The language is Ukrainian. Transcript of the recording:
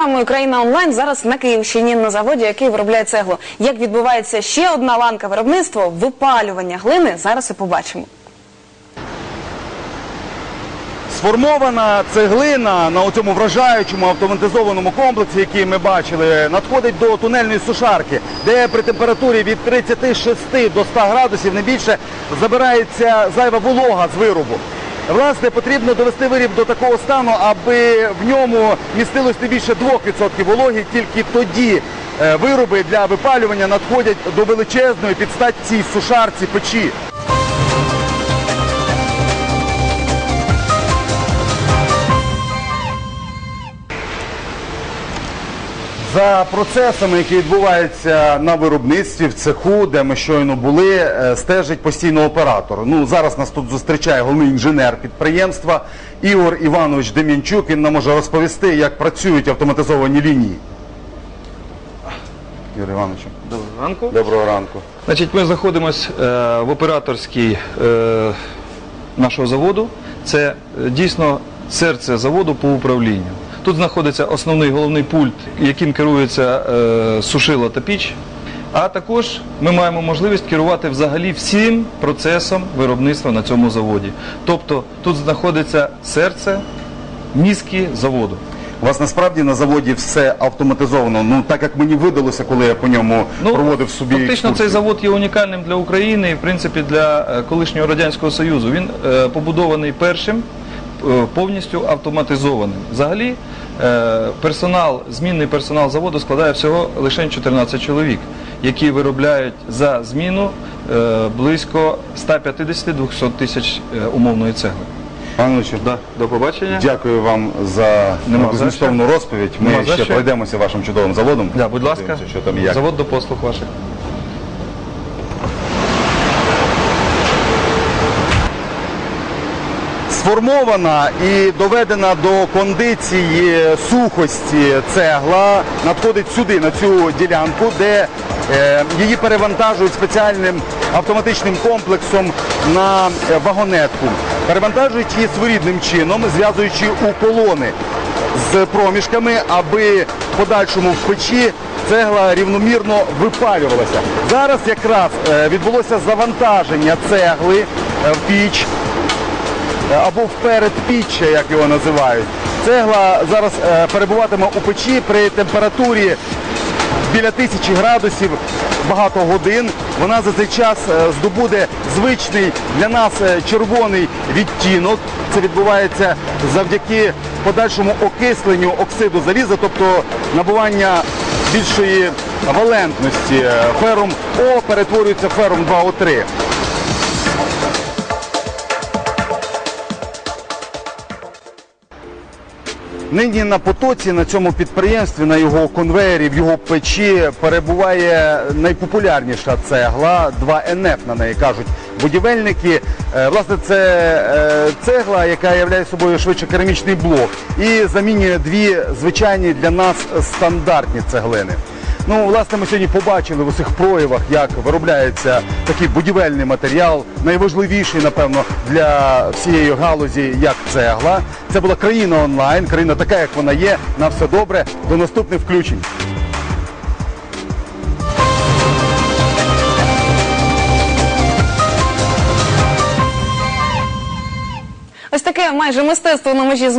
Програмою Країна онлайн зараз на Київщині на заводі, який виробляє цеглу. Як відбувається ще одна ланка виробництва випалювання глини, зараз і побачимо. Сформована цеглина на цьому вражаючому автоматизованому комплексі, який ми бачили, надходить до тунельної сушарки, де при температурі від 36 до 100 градусів не більше забирається зайва волога з виробу. Власне, потрібно довести виріб до такого стану, аби в ньому містилось не більше 2% вологи, тільки тоді е, вироби для випалювання надходять до величезної підстать цій сушарці печі. За процесами, які відбуваються на виробництві в цеху, де ми щойно були, е, стежить постійно оператор. Ну зараз нас тут зустрічає головний інженер підприємства Ігор Іванович Дем'янчук. Він нам може розповісти, як працюють автоматизовані лінії. Ігор Іванович, Доброго ранку. доброго ранку. Значить, ми знаходимося е, в операторській е, нашого заводу. Це е, дійсно серце заводу по управлінню. Тут знаходиться основний головний пульт, яким керується е, сушило та піч. А також ми маємо можливість керувати взагалі всім процесом виробництва на цьому заводі. Тобто тут знаходиться серце, мізки заводу. У вас насправді на заводі все автоматизовано. Ну так як мені видалося, коли я по ньому проводив собі. Ну, Фактично екскурсію. цей завод є унікальним для України і в принципі для е, колишнього радянського союзу. Він е, побудований першим е, повністю автоматизованим. Взагалі персонал, змінний персонал заводу складає всього лише 14 чоловік, які виробляють за зміну е, близько 150-200 тисяч е, умовної цегли. Івановичу, Да, до побачення. Дякую вам за Нема розповідь. Ми Нема ще пройдемося вашим чудовим заводом. Да, будь ласка, що там як. завод до послуг ваших. Сформована і доведена до кондиції сухості цегла надходить сюди, на цю ділянку, де е, її перевантажують спеціальним автоматичним комплексом на вагонетку. Перевантажують її своєрідним чином, зв'язуючи у колони з проміжками, аби в подальшому в печі цегла рівномірно випалювалася. Зараз якраз е, відбулося завантаження цегли е, в піч або в передпіччя, як його називають. Цегла зараз е, перебуватиме у печі при температурі біля тисячі градусів багато годин. Вона за цей час е, здобуде звичний для нас е, червоний відтінок. Це відбувається завдяки подальшому окисленню оксиду заліза, тобто набування більшої валентності. Е, Ферум О перетворюється ферум 2О3. Нині на потоці на цьому підприємстві, на його конвеєрі, в його печі перебуває найпопулярніша цегла, 2НФ на неї кажуть будівельники. Е, Власне, це е, цегла, яка являє собою швидше керамічний блок і замінює дві звичайні для нас стандартні цеглини. Ну, власне, ми сьогодні побачили в усіх проявах, як виробляється такий будівельний матеріал, найважливіший, напевно, для всієї галузі, як цегла. Це була країна онлайн, країна така, як вона є. На все добре. До наступних включень. Ось таке майже мистецтво на межі з